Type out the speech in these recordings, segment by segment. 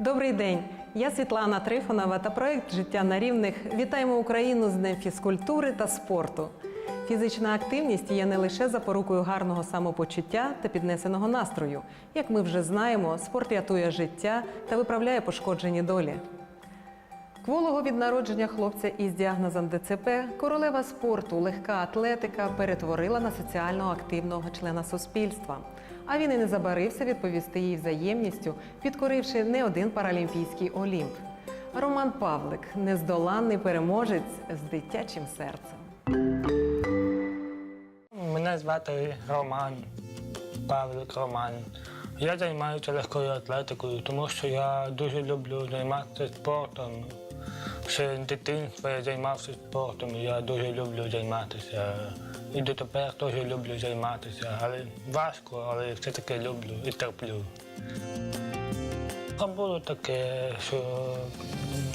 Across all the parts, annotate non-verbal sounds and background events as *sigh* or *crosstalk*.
Добрий день. Я Світлана Трифонова та проект Життя на рівних. Вітаємо Україну з Днем фізкультури та спорту. Фізична активність є не лише запорукою гарного самопочуття та піднесеного настрою. Як ми вже знаємо, спорт рятує життя та виправляє пошкоджені долі. Кволого від народження хлопця із діагнозом ДЦП королева спорту, легка атлетика перетворила на соціально активного члена суспільства. А він і не забарився відповісти їй взаємністю, підкоривши не один паралімпійський олімп. Роман Павлик нездоланний переможець з дитячим серцем. Мене звати Роман, Павлик Роман. Я займаюся легкою атлетикою, тому що я дуже люблю займатися спортом. Ще з дитинства я займався спортом, я дуже люблю займатися. І дотепер теж люблю займатися. Але важко, але все-таки люблю і терплю. А було таке, що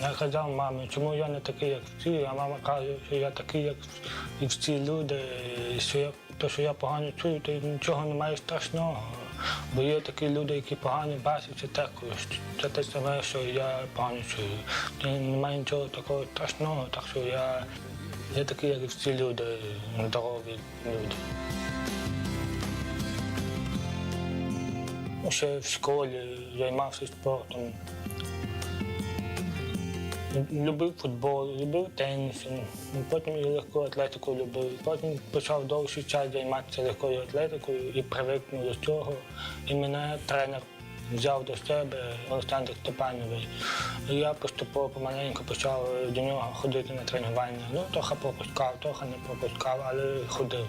я казав мамі, чому я не такий, як всі, а мама каже, що я такий, як і всі люди, що я, то, що я погано чую, то нічого немає страшного. Бо є такі люди, які погано бачать, це також. Це те саме, що я погано чую. Та Немає нічого такого страшного, так що я, я такий, як і всі люди, здорові люди. Ще в школі займався спортом. Любив футбол, любив теніс, потім і легку атлетику любив. Потім почав довший час займатися легкою атлетикою і привикнув до цього. І мене тренер взяв до себе Олександр Степанович. І я поступово помаленьку почав до нього ходити на тренування. Ну, трохи пропускав, трохи не пропускав, але ходив.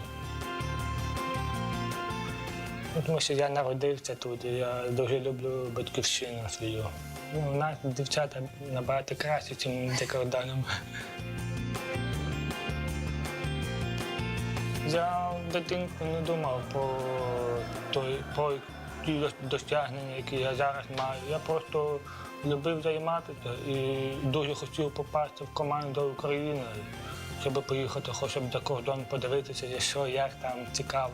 Ну, Тому що я народився тут, і я дуже люблю батьківщину свою. Ну, у нас дівчата набагато краще, ніж за кордоном. Я в дитинстві не думав про, той, про ті досягнення, які я зараз маю. Я просто любив займатися і дуже хотів попасти в команду України, щоб поїхати хоча б за кордон подивитися, що, як там цікаво.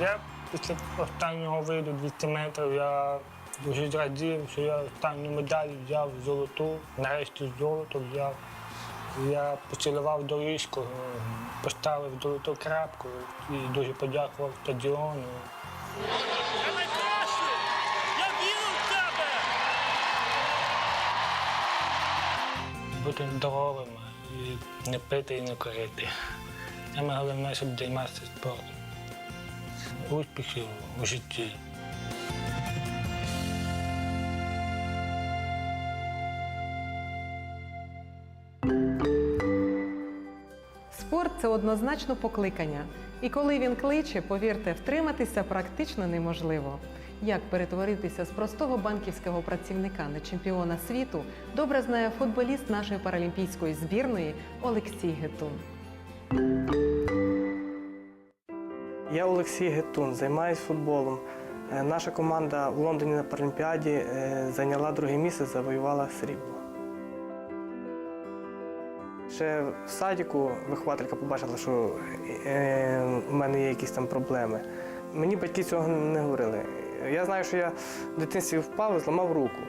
Я після останнього виду 200 метрів я дуже зрадів, що я останню медаль взяв золоту, нарешті золото взяв. Я поцілував доріжку, поставив золоту крапку і дуже подякував стадіону. Бути здоровим і не пити і не курити. Саме головне, щоб займатися спортом. Успіхів у житті. Спорт це однозначно покликання. І коли він кличе, повірте, втриматися практично неможливо. Як перетворитися з простого банківського працівника на чемпіона світу, добре знає футболіст нашої паралімпійської збірної Олексій Гетун. Я Олексій Гетун, займаюся футболом. Е, Наша команда в Лондоні на Паралімпіаді е, зайняла друге місце, завоювала срібло. Ще в садіку вихователька побачила, що е, в мене є якісь там проблеми. Мені батьки цього не говорили. Я знаю, що я в дитинстві впав і зламав руку.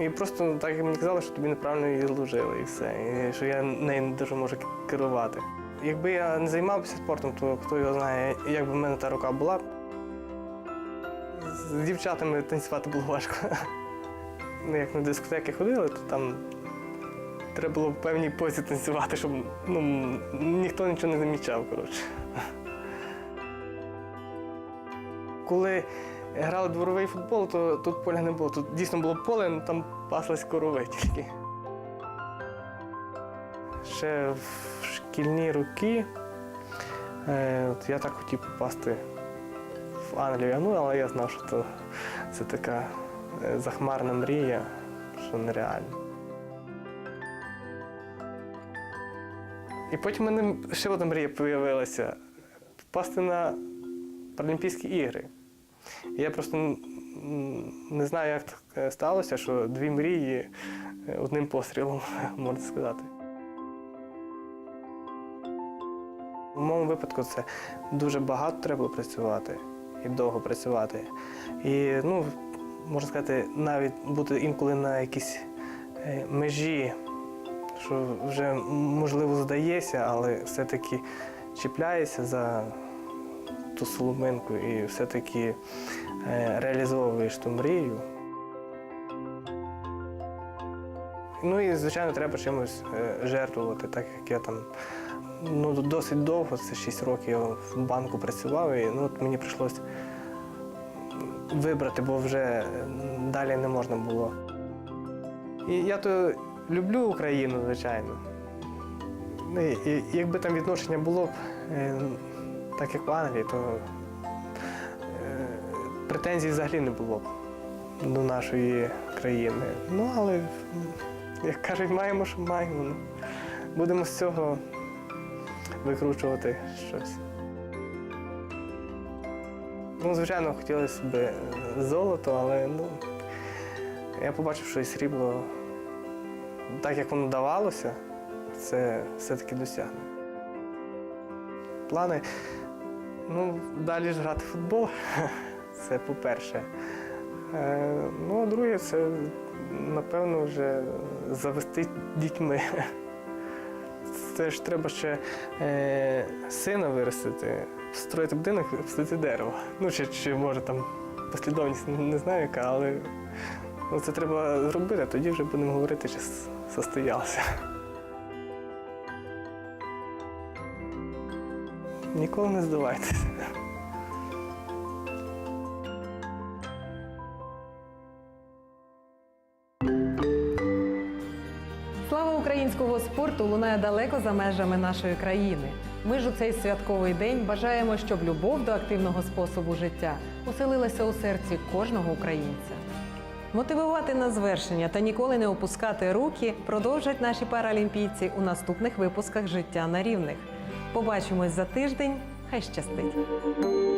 І просто так мені казали, що тобі неправильно її зложили і все, і що я нею не дуже можу керувати. Якби я не займався спортом, то хто його знає, як би в мене та рука була. З дівчатами танцювати було важко. *laughs* Ну, Як на дискотеки ходили, то там треба було в певній позі танцювати, щоб ну, ніхто нічого не замічав. Коротше. Коли грали дворовий футбол, то тут поля не було. Тут дійсно було поле, але там паслись корови тільки. Ще в шкільні роки е, я так хотів попасти в Англію, ну, але я знав, що то, це така е, захмарна мрія, що нереально. І потім мене ще одна мрія з'явилася попасти на Паралімпійські ігри. Я просто не знаю, як так е, сталося, що дві мрії одним пострілом, *laughs* можна сказати. В моєму випадку це дуже багато треба працювати і довго працювати. І, ну, можна сказати, навіть бути інколи на якійсь е, межі, що вже можливо здається, але все-таки чіпляєшся за ту соломинку і все-таки е, реалізовуєш ту мрію. Ну і, звичайно, треба чимось е, жертвувати, так як я там ну, досить довго, це 6 років я в банку працював, і ну, от мені прийшлося вибрати, бо вже далі не можна було. І я то люблю Україну, звичайно. Ну, і, і якби там відношення було б е, так, як в Англії, то е, претензій взагалі не було б до нашої країни. Ну, але, як кажуть, маємо, що маємо. Ну, будемо з цього викручувати щось. Ну, звичайно, хотілося б е, золото, але ну, я побачив, що і срібло, так як воно давалося, це все-таки досягнення. Плани, ну, далі ж грати в футбол. *laughs* Це по-перше. Е, ну, а друге, це, напевно, вже завести дітьми. Це ж треба ще е, сина виростити, строїти будинок, встати дерево. Ну, чи, чи може там послідовність не- знаю яка, але ну, це треба зробити, тоді вже будемо говорити, чи состоялося. Ніколи не здавайтеся. Українського спорту лунає далеко за межами нашої країни. Ми ж у цей святковий день бажаємо, щоб любов до активного способу життя оселилася у серці кожного українця. Мотивувати на звершення та ніколи не опускати руки продовжать наші паралімпійці у наступних випусках життя на рівних. Побачимось за тиждень. Хай щастить!